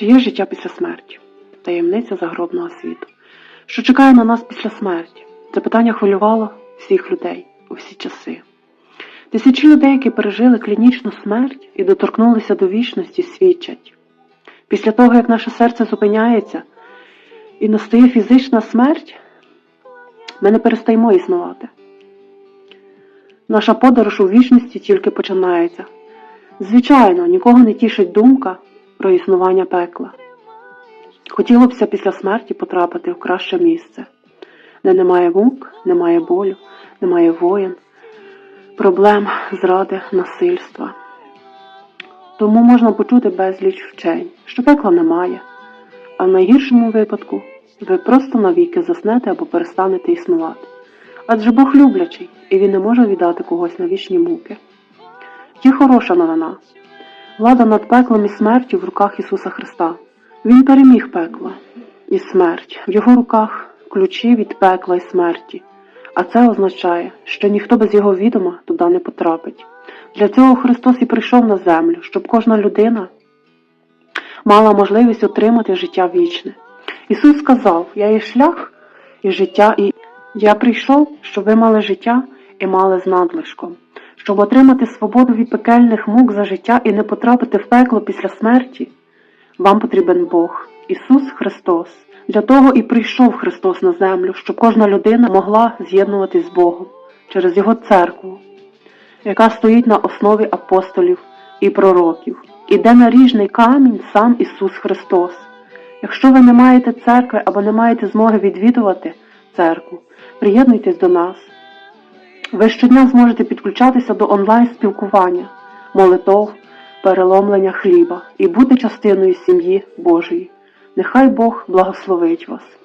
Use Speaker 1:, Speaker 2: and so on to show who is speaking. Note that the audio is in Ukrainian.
Speaker 1: Чи є життя після смерті? Таємниця загробного світу. Що чекає на нас після смерті? Це питання хвилювало всіх людей у всі часи. Тисячі людей, які пережили клінічну смерть і доторкнулися до вічності, свідчать. Після того, як наше серце зупиняється і настає фізична смерть, ми не перестаємо існувати. Наша подорож у вічності тільки починається. Звичайно, нікого не тішить думка про існування пекла. Хотілося після смерті потрапити в краще місце, де немає мук, немає болю, немає воєн, проблем, зради, насильства. Тому можна почути безліч вчень, що пекла немає, а в найгіршому випадку ви просто навіки заснете або перестанете існувати. Адже Бог люблячий, і Він не може віддати когось на вічні муки. Є хороша новина. Влада над пеклом і смертю в руках Ісуса Христа. Він переміг пекло і смерть. В його руках ключі від пекла і смерті. А це означає, що ніхто без його відома туди не потрапить. Для цього Христос і прийшов на землю, щоб кожна людина мала можливість отримати життя вічне. Ісус сказав: Я є шлях і життя, і я прийшов, щоб ви мали життя і мали з надлишком, щоб отримати свободу від пекельних мук за життя і не потрапити в пекло після смерті. Вам потрібен Бог, Ісус Христос. Для того і прийшов Христос на землю, щоб кожна людина могла з'єднуватись з Богом через Його церкву, яка стоїть на основі апостолів і пророків, і де наріжний камінь сам Ісус Христос. Якщо ви не маєте церкви або не маєте змоги відвідувати церкву, приєднуйтесь до нас. Ви щодня зможете підключатися до онлайн-спілкування, молитов, переломлення хліба і бути частиною сім'ї Божої. Нехай Бог благословить вас.